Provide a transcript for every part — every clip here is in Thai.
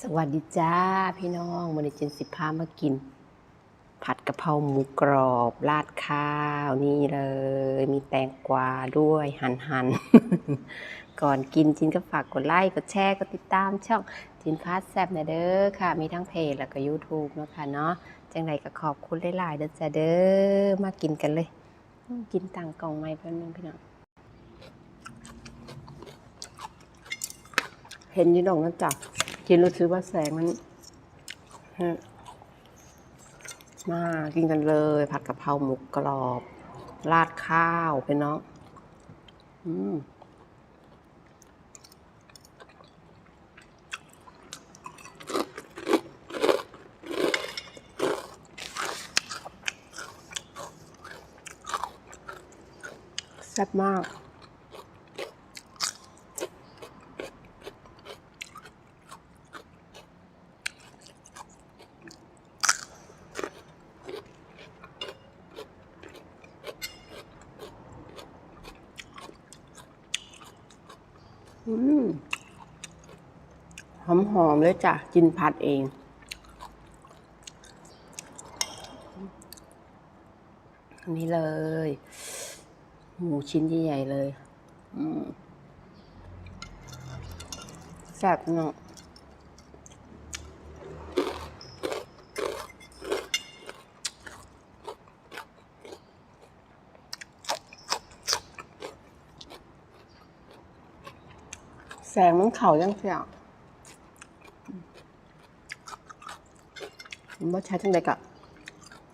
สวัสดีจ้าพี่น้องวันนี้เจนสิพามากิน ผัดกะเพราหมูกรอบราดข้าวนี่เลย มีแตงกวาด้วยหันหันก่อนกินจินก็ฝากกดไลค์กดแชร์กดติดตามช่องจินพาสแซบนะเด้อค่ะ มีทั้งเพจแล้วก็ YouTube เนาะค่ะเนาะจังไรก็ขอบคุณหลายๆเด้อจ้าเด้อมากินกันเลย กินต่างกล่องไม้แป๊บนึงพี่น้องเห็นอยี่ดอกนั่นจ้ะ กินรู้สึกว่าแสงมันฮะมากินกันเลย ผัดกะเพราหมูกรอบ ราดข้าวไปเนาะอืมแซ่บมาก หอมหอมๆเลยจ้ะ กินผัดเอง อันนี้เลย หมูชิ้นใหญ่ๆเลยแซ่บเนาะ แสงมันเข่ายังเสียผมว่ใช้ทั้งใดกะ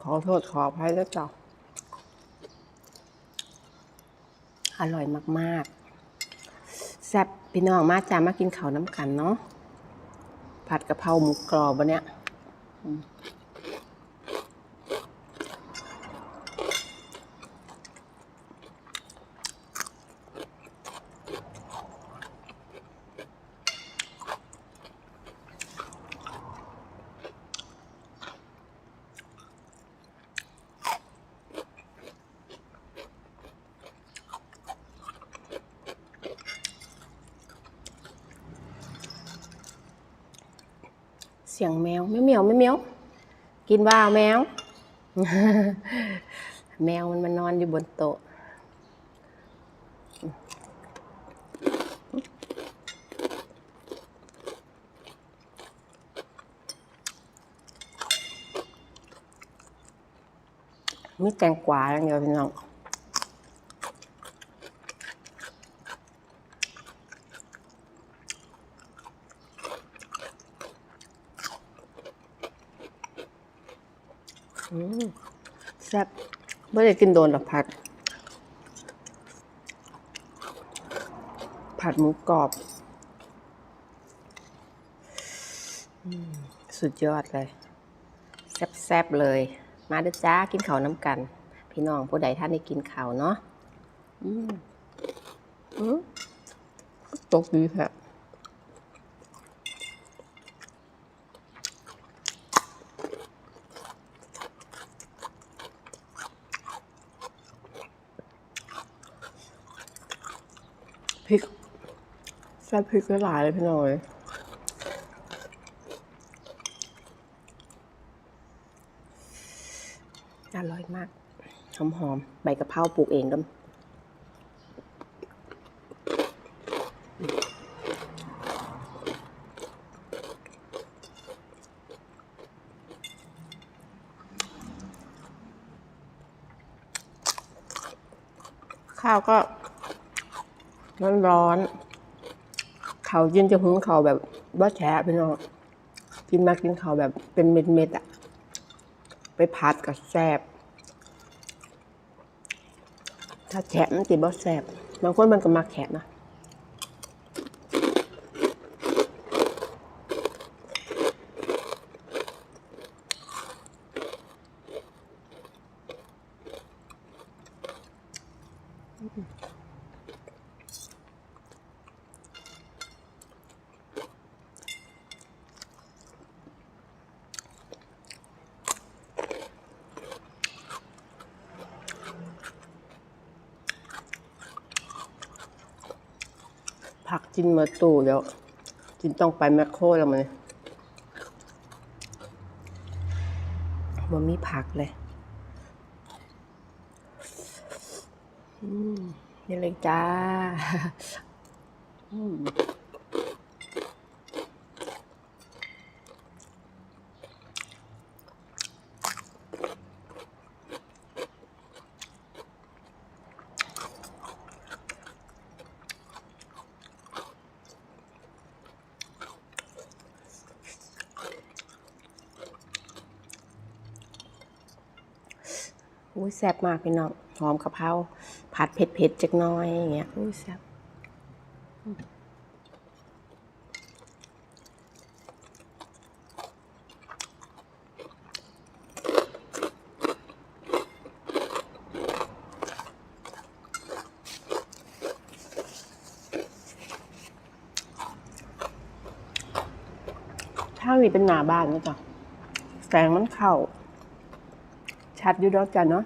ขอโทษขออภัยแล้วจ้ะอร่อยมากๆ แซ่บพี่น้องมาจ้ามากินข้าวน้ำกันเนาะผัดกะเพราหมูกรอบวันเนี้ย สียงแมวไม่เหมียวไม่เหมียว กินบ้าแมว แมวมันมานอนอยู่บนโต๊ะมีแตงกวาอย่างเดียวพี่น้อง แซ่บไม่ได้กินโดนหรอกผัด ผัดหมูกรอบอสุดยอดเลย แซ่บๆเลย มาเด้อจ้ากินข้าวน้ำกัน พี่น้องผู้ใดท่านได้กินข้าวเนาะอืมอืมตกดีแท้พริก แซ่บพริกหลายเลยพี่น้องเลยอร่อยมาก หอมหอมๆใบกะเพราปลูกเองด้วยข้าวก็ร้อนๆ เขากินจะหุงเขาแบบว่าแฉะพี่น้องกินมากินเขาแบบเป็นเม็ดๆอะไปผัดกับแซบถ้าแฉะมันติบ่แซบบางคนมันก็มักแฉะนะ ผักจินมาตู้แล้ว จินต้องไปแมคโครแล้วมันมันมีผักเลยอืนี่เลยจ้า อืม อุ้ยแซ่บมากพี่น้องหอมกะเพราผัดเผ็ดๆจักน้อยอย่างเงี้ยอุ้ยแซ่บถ้ามีเป็นหน้าบ้านนะจ๊ะแสงมันเข้า ดอยู่ดอกจ้ะเนาะ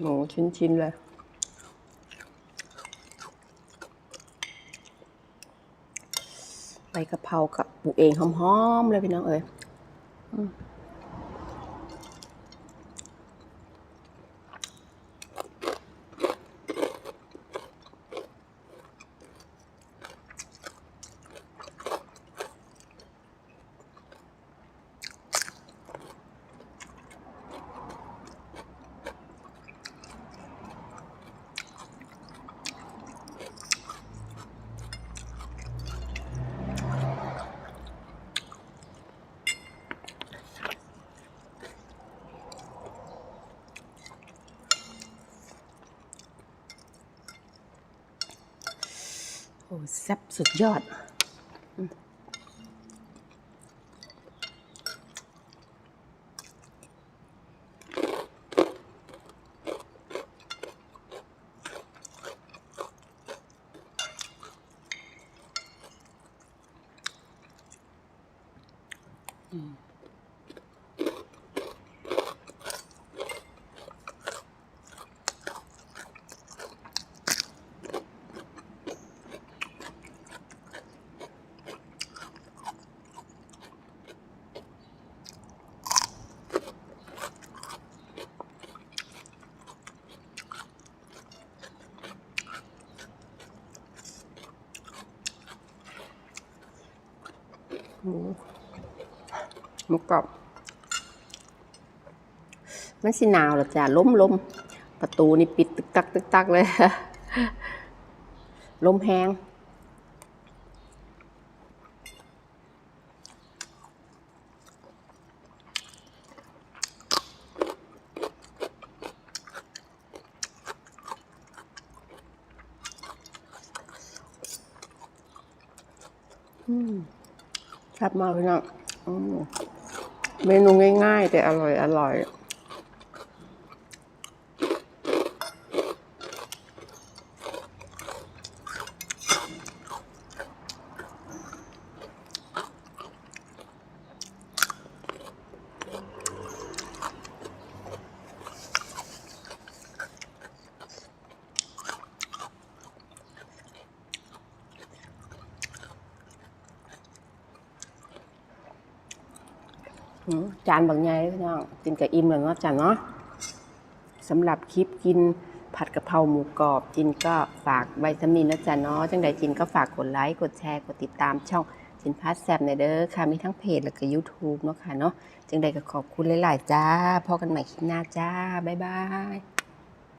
หมูชิ้นๆเลยใบกะเพรากับปลูกเองหอมๆเลยพี่น้องเอ้ย อ้แซ่บสุดยอด หมูหมูกรอบ มันสิหนาวเหรอจ้ะล้มลมประตูนี่ปิดตึกตักตึกตักเลยลมแห้งอืม แซ่บมากพี่น้องเมนูง่ายๆ แต่อร่อยอร่อย จานบางใหญ่พี่น้องกินกับอิ่มแล้วเนาะจานเนาะสำหรับคลิปกินผัดกะเพราหมูกรอบจินก็ฝากไว้สำนีนะจ๊ะเนาะจังใดจินก็ฝากกดไลค์กดแชร์กดติดตามช่องจินพัสแซบในเด้อค่ะมีทั้งเพจแล้วก็ YouTube เนาะค่ะเนาะจังใดก็ขอบคุณหลาย ๆ จ้าพอกันใหม่คลิปหน้าจ้า บ๊ายบาย